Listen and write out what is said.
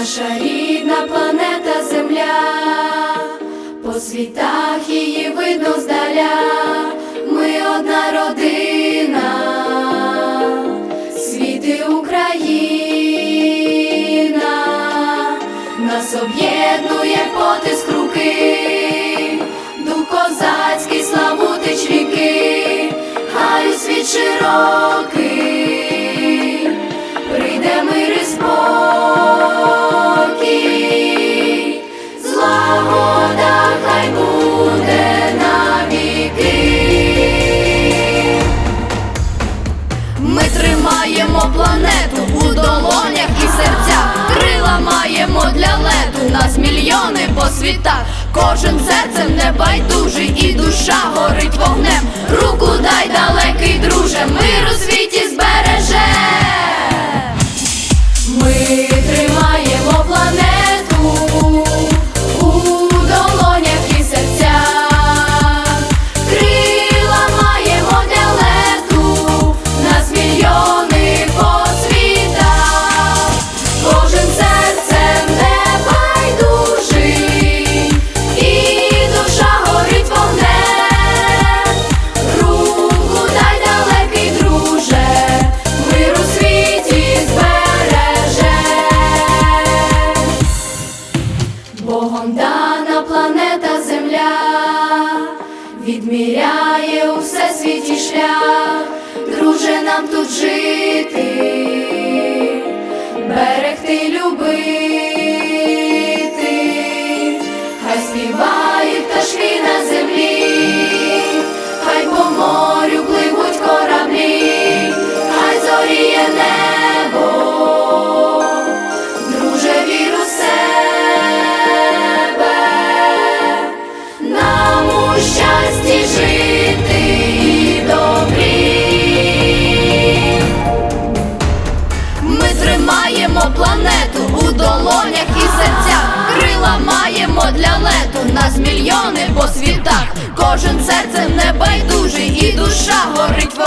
Наша рідна планета Земля, по світах її видно здаля, ми одна родина, світи Україна, нас об'єднує потиск руки, дух козацький, славутич ріки, хай світ широкий, світах, кожен серцем небайдужий, і душа горить вогнем. Руку дай далекий, друже, ми у відміряє у всесвіті шлях, друже нам тут жити, для лету, нас мільйони по світах, кожен серцем небайдужий, і душа горить